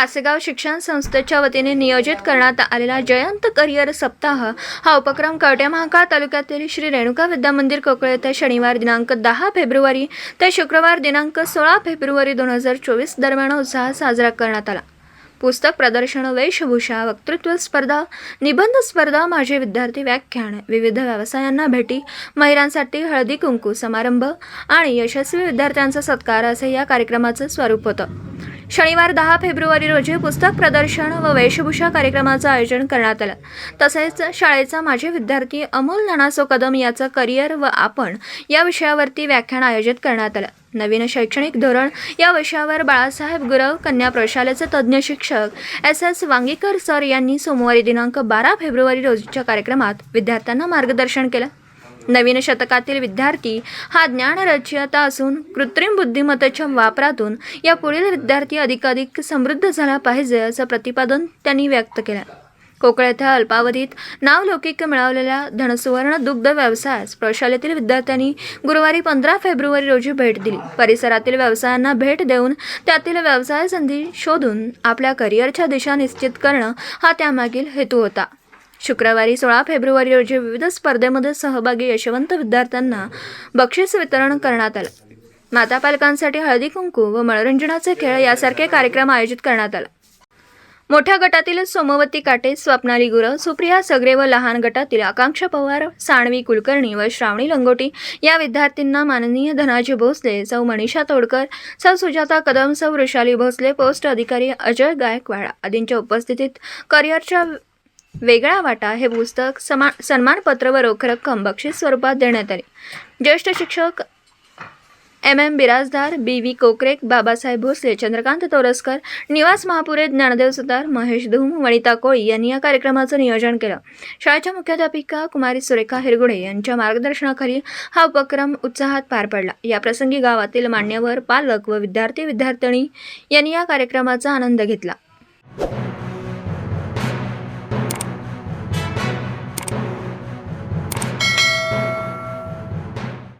कासेगाव शिक्षण संस्थेच्या वतीने नियोजित करण्यात आलेला जयंत करिअर सप्ताह हा उपक्रम कवटे महाकाळ तालुक्यातील श्री रेणुका विद्या मंदिर कोकळे येथे शनिवार दिनांक दहा फेब्रुवारी ते शुक्रवार दिनांक सोळा फेब्रुवारी दोन हजार चोवीस दरम्यान उत्साहात साजरा करण्यात आला. पुस्तक प्रदर्शन वेशभूषा वक्तृत्व स्पर्धा निबंध स्पर्धा माझे विद्यार्थी व्याख्यान विविध व्यवसायांना भेटी महिलांसाठी हळदी कुंकू समारंभ आणि यशस्वी विद्यार्थ्यांचा सत्कार असे या कार्यक्रमाचं स्वरूप होतं. शनिवार दहा फेब्रुवारी रोजी पुस्तक प्रदर्शन व वेशभूषा कार्यक्रमाचं आयोजन करण्यात आलं. तसेच शाळेचा माझे विद्यार्थी अमोल नानासो कदम याचं करिअर व आपण या विषयावरती व्याख्यान आयोजित करण्यात आलं. नवीन शैक्षणिक धोरण या विषयावर बाळासाहेब गुरव कन्या प्रशालेचे तज्ज्ञ शिक्षक एस एस वांगीकर सर यांनी सोमवारी दिनांक बारा फेब्रुवारी रोजीच्या कार्यक्रमात विद्यार्थ्यांना मार्गदर्शन केलं. नवीन शतकातील विद्यार्थी हा ज्ञानरचयता असून कृत्रिम बुद्धिमत्तेच्या वापरातून या पुढील विद्यार्थी अधिकाधिक समृद्ध झाला पाहिजे असं प्रतिपादन त्यांनी व्यक्त केलं. कोकळ येथे अल्पावधीत नावलौकिक मिळवलेल्या धनसुवर्ण दुग्ध व्यवसायास प्रशालेतील विद्यार्थ्यांनी गुरुवारी पंधरा फेब्रुवारी रोजी भेट दिली. परिसरातील व्यवसायांना भेट देऊन त्यातील व्यवसाय संधी शोधून आपल्या करिअरच्या दिशा निश्चित करणं हा त्यामागील हेतू होता. शुक्रवारी सोळा फेब्रुवारी रोजी विविध स्पर्धेमध्ये सहभागी यशवंत विद्यार्थ्यांना बक्षीस वितरण करण्यात आलं. माता पालकांसाठी हळदी कुंकू व मनोरंजनाचे खेळ यासारखे कार्यक्रम आयोजित करण्यात आला. मोठ्या गटातील सोमवती काटे स्वप्नाली गुरव सुप्रिया सगरे व लहान गटातील आकांक्षा पवार साणवी कुलकर्णी व श्रावणी लंगोटी या विद्यार्थ्यांना माननीय धनाजी भोसले सौ मनीषा तोडकर सौ सुजाता कदम सौ वृषाली भोसले पोस्ट अधिकारी अजय गायकवाड आदींच्या उपस्थितीत करिअरच्या वेगळा वाटा हे पुस्तक समा सन्मानपत्र व रोख रक्कम बक्षीस स्वरूपात देण्यात आले. ज्येष्ठ शिक्षक M M Biradar B V कोकरेक Babasaheb Bhosale Chandrakant Toraskar निवास महापुरे ज्ञानदेव सुतार महेश धूम वनिता कोळी यांनी या कार्यक्रमाचं नियोजन केलं. शाळेच्या मुख्याध्यापिका कुमारी सुरेखा हिरगुडे यांच्या मार्गदर्शनाखाली हा उपक्रम उत्साहात पार पडला. याप्रसंगी गावातील मान्यवर पालक व विद्यार्थी विद्यार्थिनी यांनी या कार्यक्रमाचा आनंद घेतला.